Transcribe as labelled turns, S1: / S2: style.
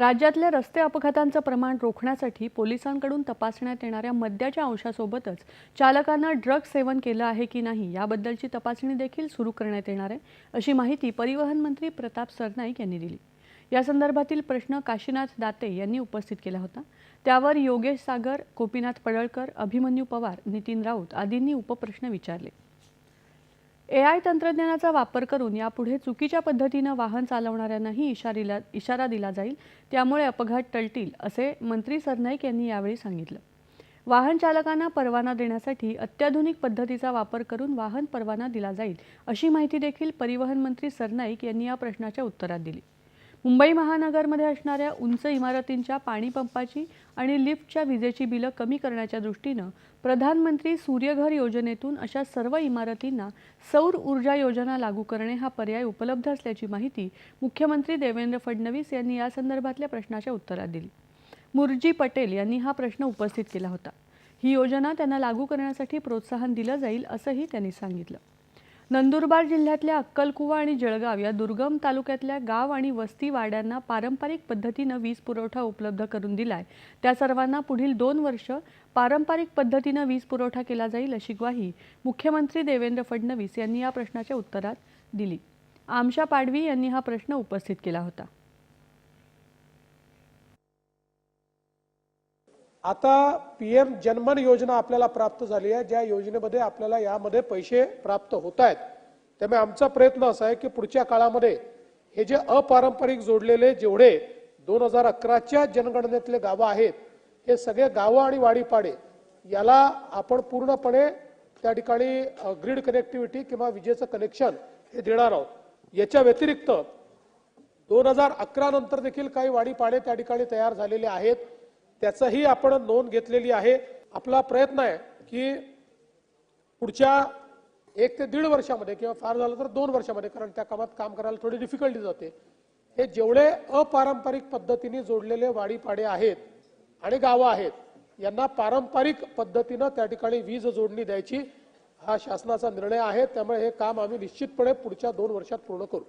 S1: राज्यातल्या रस्ते अपघातांचं प्रमाण रोखण्यासाठी पोलिसांकडून तपासण्यात येणाऱ्या मद्याच्या अंशासोबतच चालकांना ड्रग्ज सेवन केलं आहे की नाही याबद्दलची तपासणी देखील सुरू करण्यात येणार आहे अशी माहिती परिवहन मंत्री प्रताप सरनाईक यांनी दिली. या संदर्भातील प्रश्न काशीनाथ दाते यांनी उपस्थित केला होता. त्यावर योगेश सागर गोपीनाथ पडळकर अभिमन्यू पवार नितीन राऊत आदींनी उपप्रश्न विचारले. ए आय तंत्रज्ञानाचा वापर करून यापुढे चुकीच्या पद्धतीनं वाहन चालवणाऱ्यांनाही इशारीला इशारा दिला जाईल. त्यामुळे अपघात टळतील असे मंत्री सरनाईक यांनी यावेळी सांगितलं. वाहन चालकांना परवाना देण्यासाठी अत्याधुनिक पद्धतीचा वापर करून वाहन परवाना दिला जाईल अशी माहिती देखील परिवहन मंत्री सरनाईक यांनी या प्रश्नाच्या उत्तरात दिली. मुंबई महानगरमध्ये असणाऱ्या उंच इमारतींच्या पाणीपंपाची आणि लिफ्टच्या विजेची बिलं कमी करण्याच्या दृष्टीनं प्रधानमंत्री सूर्यघर योजनेतून अशा सर्व इमारतींना सौर ऊर्जा योजना लागू करणे हा पर्याय उपलब्ध असल्याची माहिती मुख्यमंत्री देवेंद्र फडणवीस यांनी या संदर्भातल्या प्रश्नाच्या उत्तरात दिली. मुरजी पटेल यांनी हा प्रश्न उपस्थित केला होता. ही योजना त्यांना लागू करण्यासाठी प्रोत्साहन दिलं जाईल असंही त्यांनी सांगितलं. नंदुरबार जिल्ह्यातल्या अक्कलकुवा आणि जळगाव या दुर्गम तालुक्यातल्या गाव आणि वस्ती वाड्यांना पारंपरिक पद्धतीनं वीज पुरवठा उपलब्ध करून दिलाय. त्या सर्वांना पुढील दोन वर्ष पारंपरिक पद्धतीनं वीज पुरवठा केला जाईल अशी ग्वाही मुख्यमंत्री देवेंद्र फडणवीस यांनी या प्रश्नाच्या उत्तरात दिली. आमशा पाडवी यांनी हा प्रश्न उपस्थित केला होता.
S2: आता पी एम जनमन योजना आपल्याला प्राप्त झाली आहे. ज्या योजनेमध्ये आपल्याला यामध्ये पैसे प्राप्त होत आहेत त्यामुळे आमचा प्रयत्न असा आहे की पुढच्या काळामध्ये हे जे अपारंपरिक जोडलेले जेवढे दोन हजार अकराच्या जनगणनेतले गावं आहेत हे सगळे गावं आणि वाडीपाडे याला आपण पूर्णपणे त्या ठिकाणी ग्रीड कनेक्टिव्हिटी किंवा विजेचं कनेक्शन हे देणार आहोत. याच्या व्यतिरिक्त दोन हजार अकरा नंतर देखील काही वाडीपाडे त्या ठिकाणी तयार झालेले आहेत. त्याचाही आपण नोंद घेतलेली आहे. आपला प्रयत्न आहे की पुढच्या एक ते दीड वर्षामध्ये किंवा फार झालं तर दोन वर्षामध्ये कारण त्या कामात काम करायला थोडी डिफिकल्टी जाते. हे जेवढे अपारंपरिक पद्धतीने जोडलेले वाडीपाडे आहेत आणि गावं आहेत यांना पारंपरिक पद्धतीनं त्या ठिकाणी वीज जोडणी द्यायची हा शासनाचा निर्णय आहे. त्यामुळे हे काम आम्ही निश्चितपणे पुढच्या दोन वर्षात पूर्ण करू.